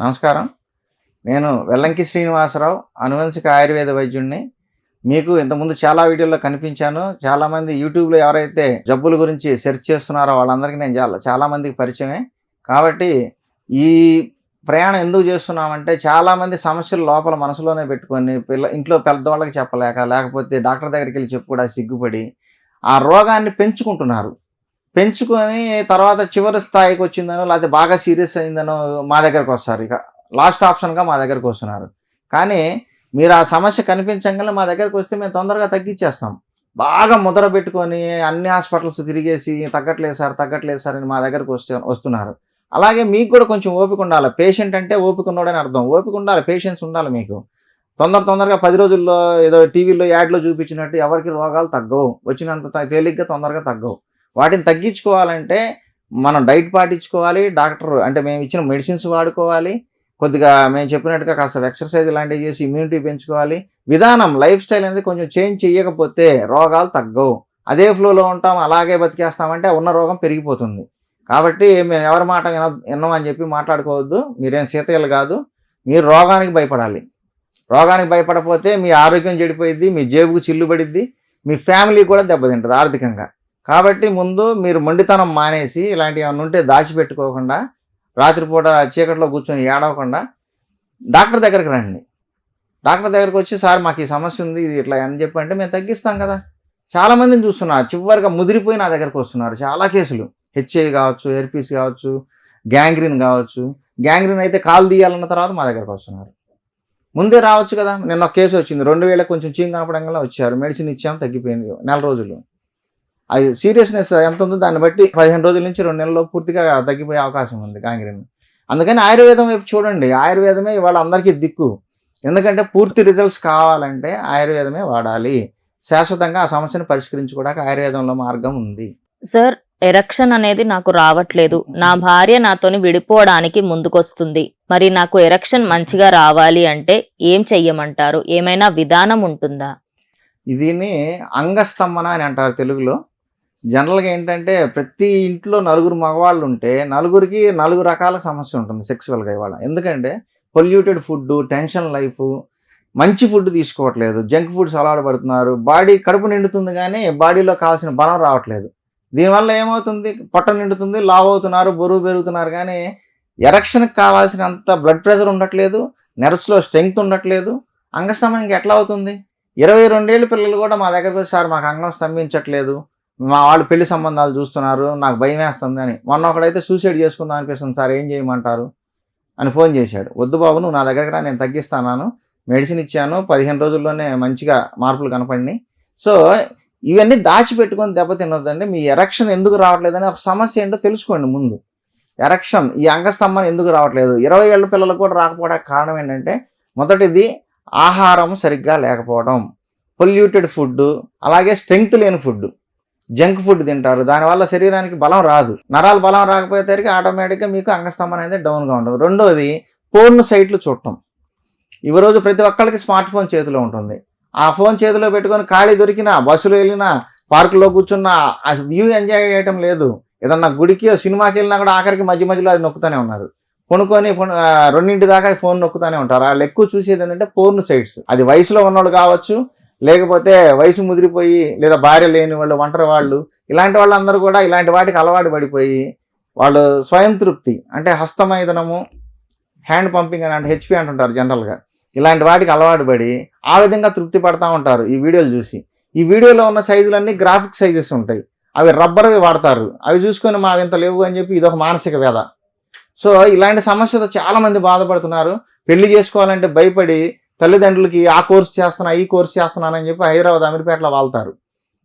నమస్కారం. నేను వెల్లంకి శ్రీనివాసరావు అనువంశిక ఆయుర్వేద వైద్యుడిని మీకు ఇంతకుముందు చాలా వీడియోల్లో కనిపించాను. చాలామంది యూట్యూబ్లో ఎవరైతే జబ్బుల గురించి సెర్చ్ చేస్తున్నారో వాళ్ళందరికీ నేను చాలా చాలామందికి పరిచయమే. కాబట్టి ఈ ప్రయాణం ఎందుకు చేస్తున్నామంటే చాలామంది సమస్యలు లోపల మనసులోనే పెట్టుకొని పిల్ల ఇంట్లో పెద్దవాళ్ళకి చెప్పలేక లేకపోతే డాక్టర్ దగ్గరికి వెళ్ళి చెప్పు కూడా సిగ్గుపడి ఆ రోగాన్ని పెంచుకుంటున్నారు. పెంచుకొని తర్వాత చివరి స్థాయికి వచ్చిందనో లేకపోతే బాగా సీరియస్ అయిందనో మా దగ్గరకు వస్తారు. ఇక లాస్ట్ ఆప్షన్గా మా దగ్గరకు వస్తున్నారు. కానీ మీరు ఆ సమస్య కనిపించగానే మా దగ్గరకు వస్తే మేము తొందరగా తగ్గించేస్తాం. బాగా ముద్ర పెట్టుకొని అన్ని హాస్పిటల్స్ తిరిగేసి తగ్గట్లేదు సార్ తగ్గట్లేదు సార్ అని మా దగ్గరకు వస్తే వస్తున్నారు. అలాగే మీకు కూడా కొంచెం ఓపిక ఉండాలి. పేషెంట్ అంటే ఓపిక ఉన్నాడని అర్థం. ఓపిక ఉండాలి. పేషెన్స్ ఉండాలి మీకు. తొందర తొందరగా పది రోజుల్లో ఏదో టీవీలో యాడ్లో చూపించినట్టు ఎవరికి రోగాలు తగ్గవు. వచ్చినంత తేలిగ్గా తొందరగా తగ్గవు. వాటిని తగ్గించుకోవాలంటే మనం డైట్ పాటించుకోవాలి డాక్టర్ అంటే మేము ఇచ్చిన మెడిసిన్స్ వాడుకోవాలి కొద్దిగా మేము చెప్పినట్టుగా కాస్త ఎక్సర్సైజ్ లాంటివి చేసి ఇమ్యూనిటీ పెంచుకోవాలి. విధానం లైఫ్ స్టైల్ అనేది కొంచెం చేంజ్ చేయకపోతే రోగాలు తగ్గవు. అదే ఫ్లోలో ఉంటాం అలాగే బతికేస్తామంటే ఉన్న రోగం పెరిగిపోతుంది. కాబట్టి మేము ఎవరి మాట విన విన్నామని చెప్పి మాట్లాడుకోవద్దు. మీరేం సీతయ్యలు కాదు. మీరు రోగానికి భయపడాలి. రోగానికి భయపడపోతే మీ ఆరోగ్యం చెడిపోయిద్ది మీ జేబుకు చిల్లు పడిద్ది మీ ఫ్యామిలీ కూడా దెబ్బతింటుంది ఆర్థికంగా. కాబట్టి ముందు మీరు మొండితనం మానేసి ఇలాంటివి ఏమైనా ఉంటే దాచిపెట్టుకోకుండా రాత్రిపూట చీకట్లో కూర్చొని ఏడవకుండా డాక్టర్ దగ్గరికి రండి. డాక్టర్ దగ్గరికి వచ్చి సార్ మాకు ఈ సమస్య ఉంది ఇది ఇట్లా అని చెప్పి అంటే మేము తగ్గిస్తాం కదా. చాలామందిని చూస్తున్నారు. చివరిగా ముదిరిపోయి నా దగ్గరకు వస్తున్నారు. చాలా కేసులు. హెచ్ఐ కావచ్చు హెర్పీస్ కావచ్చు గ్యాంగ్రీన్ కావచ్చు. గ్యాంగ్రీన్ అయితే కాలు తీయాలన్న తర్వాత మా దగ్గరకు వస్తున్నారు. ముందే రావచ్చు కదా. నిన్న ఒక కేసు వచ్చింది. రెండు వేల కొంచెం చీం కనపడంగా వచ్చారు. మెడిసిన్ ఇచ్చాం తగ్గిపోయింది. నెల రోజులు. అది సీరియస్నెస్ ఎంత ఉందో దాన్ని బట్టి పదిహేను రోజుల నుంచి రెండు నెలల్లో పూర్తిగా తగ్గిపోయే అవకాశం ఉంది గ్యాంగ్రీన్ అందుకని ఆయుర్వేదం వైపు చూడండి. ఆయుర్వేదమే ఇవాళ అందరికీ దిక్కు. ఎందుకంటే పూర్తి రిజల్ట్స్ కావాలంటే ఆయుర్వేదమే వాడాలి. శాశ్వతంగా ఆ సమస్యను పరిష్కరించుకోవడానికి ఆయుర్వేదంలో మార్గం ఉంది. సార్ ఎరక్షన్ అనేది నాకు రావట్లేదు. నా భార్య నాతోని విడిపోవడానికి ముందుకొస్తుంది. మరి నాకు ఎరక్షన్ మంచిగా రావాలి అంటే ఏం చెయ్యమంటారు? ఏమైనా విధానం ఉంటుందా? దీన్ని అంగస్తంభన అని అంటారు తెలుగులో. జనరల్గా ఏంటంటే ప్రతి ఇంట్లో నలుగురు మగవాళ్ళు ఉంటే నలుగురికి నలుగురు రకాల సమస్య ఉంటుంది సెక్సువల్గా ఇవాళ. ఎందుకంటే పొల్యూటెడ్ ఫుడ్ టెన్షన్ లైఫ్ మంచి ఫుడ్ తీసుకోవట్లేదు జంక్ ఫుడ్స్ అలవాటు పడుతున్నారు బాడీ కడుపు నిండుతుంది కానీ బాడీలో కావాల్సిన బలం రావట్లేదు. దీనివల్ల ఏమవుతుంది? పొట్ట నిండుతుంది లావ్ అవుతున్నారు బరువు పెరుగుతున్నారు కానీ ఎరక్షన్కి కావాల్సినంత బ్లడ్ ప్రెషర్ ఉండట్లేదు నెర్వ్స్లో స్ట్రెంగ్త్ ఉండట్లేదు. అంగస్తంభనకి ఎట్లా అవుతుంది? ఇరవై రెండేళ్ళ పిల్లలు కూడా మా దగ్గరకు వచ్చి సార్ మాకు అంగం స్తంభించట్లేదు. మా వాళ్ళు పెళ్ళి సంబంధాలు చూస్తున్నారు నాకు భయం వేస్తుంది అని. మొన్న ఒకడైతే సూసైడ్ చేసుకుందాం అనిపిస్తుంది సార్ ఏం చేయమంటారు? అని ఫోన్ చేశాడు. వద్దు బాబు నువ్వు నా దగ్గర రా నేను తగ్గిస్తాను మెడిసిన్ ఇచ్చాను పదిహేను రోజుల్లోనే మంచిగా మార్పులు కనపడినాయి. సో ఇవన్నీ దాచిపెట్టుకొని దెబ్బతినొద్దండి మీ ఎరక్షన్ ఎందుకు రావట్లేదని ఒక సమస్య ఏంటో తెలుసుకోండి ముందు. ఎరక్షన్ ఈ అంగస్తంభం ఎందుకు రావట్లేదు? ఇరవై ఏళ్ళ పిల్లలకు కూడా రాకపోవడానికి కారణం ఏంటంటే మొదటిది ఆహారం సరిగ్గా లేకపోవడం. పొల్యూటెడ్ ఫుడ్ అలాగే స్ట్రెంగ్త్ లేని ఫుడ్ జంక్ ఫుడ్ తింటారు. దానివల్ల శరీరానికి బలం రాదు. నరాలు బలం రాకపోయేసరికి ఆటోమేటిక్గా మీకు అంగస్తంభం అనేది డౌన్గా ఉంటుంది రెండోది పోర్న్ సైట్లు చూడటం. ఈ రోజు ప్రతి ఒక్కరికి స్మార్ట్ ఫోన్ చేతిలో ఉంటుంది. ఆ ఫోన్ చేతిలో పెట్టుకొని ఖాళీ దొరికినా బస్సులో వెళ్ళినా పార్కులో కూర్చున్నా ఆ వ్యూ ఎంజాయ్ చేయటం లేదు. ఏదన్నా గుడికి సినిమాకి వెళ్ళినా కూడా ఆఖరికి మధ్య మధ్యలో అది నొక్కుతూనే ఉన్నారు. కొనుక్కొని కొను- రెండింటి దాకా ఫోన్ నొక్కుతూనే ఉంటారు. వాళ్ళు ఎక్కువ చూసేది ఏంటంటే పోర్న్ సైట్స్. అది వయసులో ఉన్నవాళ్ళు కావచ్చు లేకపోతే వయసు ముదిరిపోయి లేదా భార్య లేని వాళ్ళు ఒంటరి వాళ్ళు ఇలాంటి వాళ్ళందరూ కూడా ఇలాంటి వాటికి అలవాటు పడిపోయి వాళ్ళు స్వయం తృప్తి అంటే హస్తమైదనము హ్యాండ్ పంపింగ్ అని అంటే హెచ్పి అంటుంటారు జనరల్గా ఇలాంటి వాటికి అలవాటు పడి ఆ విధంగా తృప్తి పడతా ఉంటారు ఈ వీడియోలు చూసి. ఈ వీడియోలో ఉన్న సైజులన్నీ గ్రాఫిక్ సైజెస్ ఉంటాయి. అవి రబ్బర్వి వాడతారు. అవి చూసుకొని మా ఇంత లేవు అని చెప్పి ఇదొక మానసిక వేద సో ఇలాంటి సమస్యతో చాలామంది బాధపడుతున్నారు. పెళ్ళి చేసుకోవాలంటే భయపడి తల్లిదండ్రులకి ఆ కోర్స్ చేస్తున్నా ఈ కోర్స్ చేస్తున్నానని చెప్పి హైదరాబాద్ అమీర్పేటలో వాళ్తారు.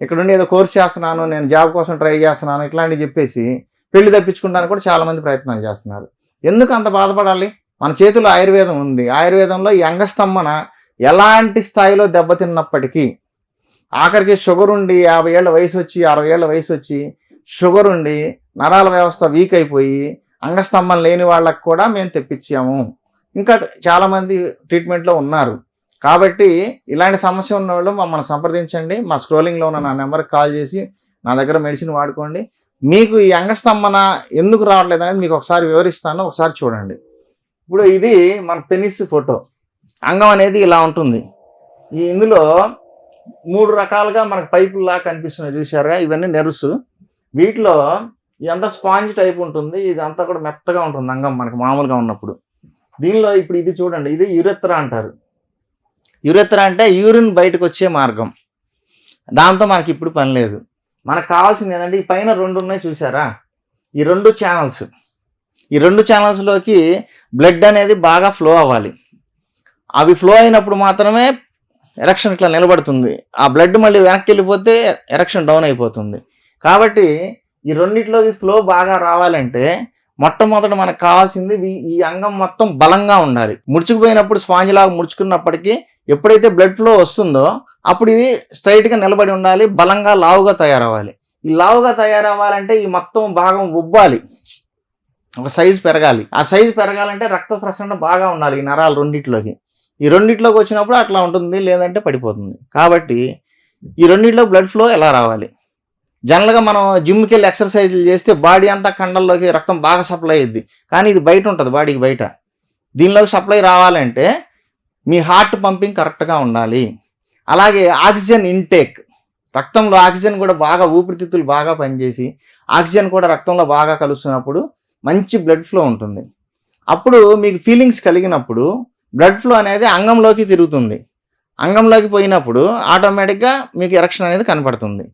ఇక్కడుండి ఏదో కోర్స్ చేస్తున్నాను నేను జాబ్ కోసం ట్రై చేస్తున్నాను ఇట్లాంటివి చెప్పేసి పెళ్ళి తప్పించుకుంటానికి కూడా చాలామంది ప్రయత్నాలు చేస్తున్నారు. ఎందుకు అంత బాధపడాలి? మన చేతిలో ఆయుర్వేదం ఉంది. ఆయుర్వేదంలో ఈ అంగస్తంభన ఎలాంటి స్థాయిలో దెబ్బతిన్నప్పటికీ ఆఖరికి షుగర్ ఉండి యాభై ఏళ్ళ వయసు వచ్చి అరవై ఏళ్ళ వయసు వచ్చి షుగర్ ఉండి నరాల వ్యవస్థ వీక్ అయిపోయి అంగస్తంభం లేని వాళ్ళకు కూడా మేము తెప్పించాము. ఇంకా చాలామంది ట్రీట్మెంట్లో ఉన్నారు. కాబట్టి ఇలాంటి సమస్య ఉన్న వాళ్ళు మమ్మల్ని సంప్రదించండి. మా స్క్రోలింగ్లో ఉన్న నా నెంబర్కి కాల్ చేసి నా దగ్గర మెడిసిన్ వాడుకోండి. మీకు ఈ అంగస్తంభన ఎందుకు రావట్లేదు అనేది మీకు ఒకసారి వివరిస్తాను. ఒకసారి చూడండి. ఇప్పుడు ఇది మన పెనిస్ ఫోటో అంగం అనేది ఇలా ఉంటుంది. ఈ ఇందులో మూడు రకాలుగా మనకు పైపుల్లా కనిపిస్తున్నాయి. చూసారుగా ఇవన్నీ నెర్వ్స్ వీటిలో ఇదంతా స్పాంజ్ టైప్ ఉంటుంది? ఇదంతా కూడా మెత్తగా ఉంటుంది అంగం మనకు మామూలుగా ఉన్నప్పుడు. దీనిలో ఇప్పుడు ఇది చూడండి ఇది యురెత్ర అంటారు. యురెత్ర అంటే యూరిన్ బయటకు వచ్చే మార్గం. దాంతో మనకి ఇప్పుడు పని లేదు. మనకు కావాల్సింది ఏంటంటే ఈ పైన రెండు ఉన్నాయి చూసారా? ఈ రెండు ఛానల్స్ ఈ రెండు ఛానల్స్లోకి బ్లడ్ అనేది బాగా ఫ్లో అవ్వాలి. అవి ఫ్లో అయినప్పుడు మాత్రమే ఎరక్షన్ ఇట్లా నిలబడుతుంది. ఆ బ్లడ్ మళ్ళీ వెనక్కి వెళ్ళిపోతే ఎరక్షన్ డౌన్ అయిపోతుంది. కాబట్టి ఈ రెండిట్లోకి ఫ్లో బాగా రావాలంటే మొట్టమొదట మనకు కావాల్సింది ఈ- అంగం మొత్తం బలంగా ఉండాలి. ముడుచుకుపోయినప్పుడు స్పాంజ్ లాగా ముడుచుకున్నప్పటికీ ఎప్పుడైతే బ్లడ్ ఫ్లో వస్తుందో అప్పుడు ఇది స్ట్రైట్గా నిలబడి ఉండాలి బలంగా లావుగా తయారవ్వాలి. ఈ లావుగా తయారవ్వాలంటే ఈ మొత్తం భాగం ఉబ్బాలి ఒక సైజు పెరగాలి. ఆ సైజు పెరగాలంటే రక్త ప్రసరణ బాగా ఉండాలి ఈ నరాలు రెండిట్లోకి. ఈ రెండిట్లోకి వచ్చినప్పుడు అట్లా ఉంటుంది లేదంటే పడిపోతుంది. కాబట్టి ఈ రెండిట్లో బ్లడ్ ఫ్లో ఎలా రావాలి? జనరల్గా మనం జిమ్కి వెళ్ళి ఎక్సర్సైజులు చేస్తే బాడీ అంతా కండల్లోకి రక్తం బాగా సప్లై అయ్యిద్ది కానీ ఇది బయట ఉంటుంది బాడీకి బయట. దీనిలోకి సప్లై రావాలంటే మీ హార్ట్ పంపింగ్ కరెక్ట్గా ఉండాలి. అలాగే ఆక్సిజన్ ఇంటేక్. రక్తంలో ఆక్సిజన్ కూడా బాగా ఊపిరితిత్తులు బాగా పనిచేసి ఆక్సిజన్ కూడా రక్తంలో బాగా కలుస్తున్నప్పుడు మంచి బ్లడ్ ఫ్లో ఉంటుంది. అప్పుడు మీకు ఫీలింగ్స్ కలిగినప్పుడు బ్లడ్ ఫ్లో అనేది అంగంలోకి తిరుగుతుంది. అంగంలోకి పోయినప్పుడు ఆటోమేటిక్గా మీకు ఎరక్షన్ అనేది కనపడుతుంది.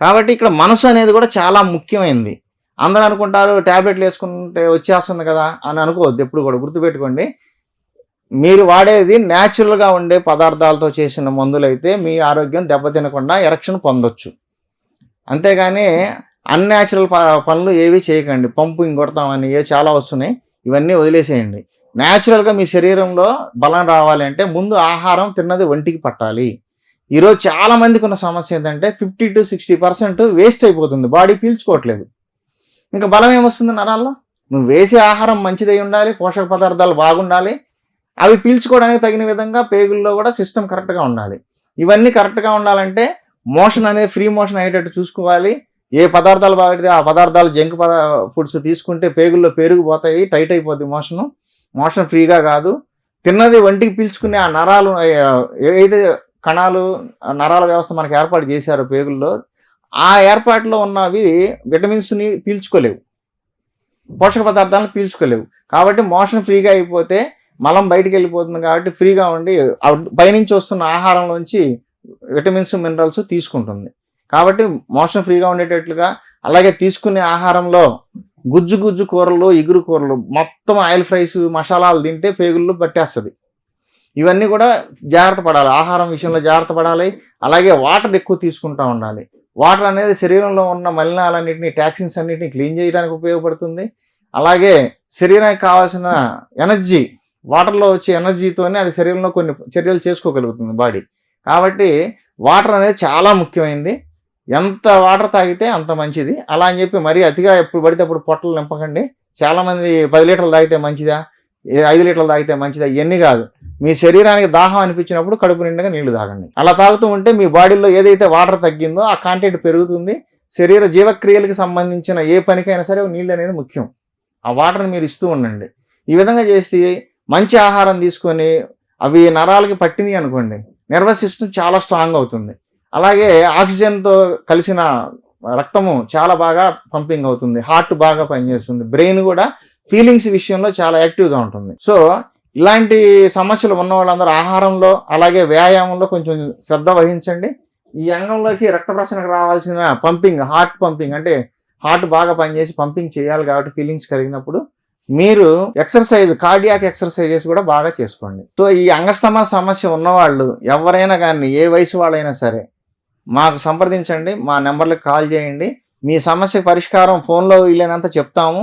కాబట్టి ఇక్కడ మనసు అనేది కూడా చాలా ముఖ్యమైనది అందరూ అనుకుంటారు ట్యాబ్లెట్లు వేసుకుంటే వచ్చేస్తుంది కదా అని అనుకోవద్దు ఎప్పుడు కూడా గుర్తుపెట్టుకోండి. మీరు వాడేది న్యాచురల్గా ఉండే పదార్థాలతో చేసిన మందులైతే మీ ఆరోగ్యం దెబ్బతినకుండా ఎరక్షన్ పొందొచ్చు. అంతేగాని అన్యాచురల్ పనులు ఏవి చేయకండి. పంపింగ్ కొడతామని ఏ చాలా వస్తున్నాయి ఇవన్నీ వదిలేసేయండి. న్యాచురల్గా మీ శరీరంలో బలం రావాలి అంటే ముందు ఆహారం తిన్నది ఒంటికి పట్టాలి. ఈరోజు చాలా మందికి ఉన్న సమస్య ఏంటంటే fifty to sixty percent waste అయిపోతుంది. బాడీ పీల్చుకోవట్లేదు. ఇంకా బలం ఏమొస్తుంది నరాల్లో? నువ్వు వేసే ఆహారం మంచిదై ఉండాలి పోషక పదార్థాలు బాగుండాలి. అవి పీల్చుకోవడానికి తగిన విధంగా పేగుల్లో కూడా సిస్టమ్ కరెక్ట్గా ఉండాలి. ఇవన్నీ కరెక్ట్గా ఉండాలంటే మోషన్ అనేది ఫ్రీ మోషన్ అయ్యేటట్టు చూసుకోవాలి. ఏ పదార్థాలు బాగితే ఆ పదార్థాలు జంక్ పదా ఫుడ్స్ తీసుకుంటే పేగుల్లో పెరిగిపోతాయి టైట్ అయిపోద్ది మోషను. మోషన్ ఫ్రీగా కాదు. తిన్నది ఒంటికి పీల్చుకునే ఆ నరాలు ఏదైతే కణాలు నరాల వ్యవస్థ మనకు ఏర్పాటు చేశారు పేగుల్లో. ఆ ఏర్పాటులో ఉన్నవి విటమిన్స్ని పీల్చుకోలేవు. పోషక పదార్థాలను పీల్చుకోలేవు. కాబట్టి మోషన్ ఫ్రీగా అయిపోతే మలం బయటికి వెళ్ళిపోతుంది కాబట్టి ఫ్రీగా ఉండి పైనుంచి వస్తున్న ఆహారంలోంచి విటమిన్స్ మినరల్స్ తీసుకుంటుంది. కాబట్టి మోషన్ ఫ్రీగా ఉండేటట్లుగా అలాగే తీసుకునే ఆహారంలో గుజ్జు గుజ్జు కూరలు ఎగురు కూరలు మొత్తం ఆయిల్ ఫ్రైస్ మసాలాలు తింటే పేగుల్లో పట్టేస్తుంది. ఇవన్నీ కూడా జాగ్రత్త పడాలి. ఆహారం విషయంలో జాగ్రత్త పడాలి. అలాగే వాటర్ ఎక్కువ తీసుకుంటూ ఉండాలి. వాటర్ అనేది శరీరంలో ఉన్న మలినాలన్నింటినీ టాక్సిన్స్ అన్నింటినీ క్లీన్ చేయడానికి ఉపయోగపడుతుంది. అలాగే శరీరానికి కావాల్సిన ఎనర్జీ వాటర్లో వచ్చే ఎనర్జీతోనే అది శరీరంలో కొన్ని చర్యలు చేసుకోగలుగుతుంది బాడీ. కాబట్టి వాటర్ అనేది చాలా ముఖ్యమైనది ఎంత వాటర్ తాగితే అంత మంచిది. అలా అని చెప్పి మరీ అతిగా ఎప్పుడు పడితే అప్పుడు పొట్టలు నింపకండి. చాలామంది పది లీటర్లు తాగితే మంచిదా? ఐదు లీటర్లు తాగితే మంచిది? ఇవన్నీ కాదు. మీ శరీరానికి దాహం అనిపించినప్పుడు కడుపు నిండుగా నీళ్ళు తాగండి. అలా తాగుతూ ఉంటే మీ బాడీలో ఏదైతే వాటర్ తగ్గిందో ఆ కాంటెంట్ పెరుగుతుంది. శరీర జీవక్రియలకు సంబంధించిన ఏ పనికైనా సరే నీళ్ళు అనేది ముఖ్యం. ఆ వాటర్ని మీరు ఇస్తూ ఉండండి. ఈ విధంగా చేసి మంచి ఆహారం తీసుకొని అవి నరాలకి పట్టినాయి అనుకోండి నర్వస్ సిస్టమ్ చాలా స్ట్రాంగ్ అవుతుంది. అలాగే ఆక్సిజన్తో కలిసిన రక్తము చాలా బాగా పంపింగ్ అవుతుంది. హార్ట్ బాగా పనిచేస్తుంది. బ్రెయిన్ కూడా ఫీలింగ్స్ విషయంలో చాలా యాక్టివ్గా ఉంటుంది. సో ఇలాంటి సమస్యలు ఉన్న వాళ్ళందరూ ఆహారంలో అలాగే వ్యాయామంలో కొంచెం శ్రద్ధ వహించండి. ఈ అంగంలోకి రక్త ప్రసరణకు రావాల్సిన పంపింగ్ హార్ట్ పంపింగ్ అంటే హార్ట్ బాగా పనిచేసి పంపింగ్ చేయాలి కాబట్టి ఫీలింగ్స్ కలిగినప్పుడు మీరు ఎక్సర్సైజ్ కార్డియాక్ ఎక్సర్సైజెస్ కూడా బాగా చేసుకోండి. సో ఈ అంగస్తమ సమస్య ఉన్నవాళ్ళు ఎవరైనా కానీ ఏ వయసు వాళ్ళైనా సరే మాకు సంప్రదించండి మా నెంబర్లకు కాల్ చేయండి. మీ సమస్య పరిష్కారం ఫోన్లో వీలైనంత చెప్తాము.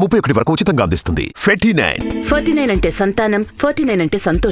ముప్పై ఒకటి వరకు ఉచితంగా అందిస్తుంది. ఫెటీ నైన్ ఫార్టీ నైన్ అంటే సంతానం ఫార్టీ నైన్ అంటే సంతోషం.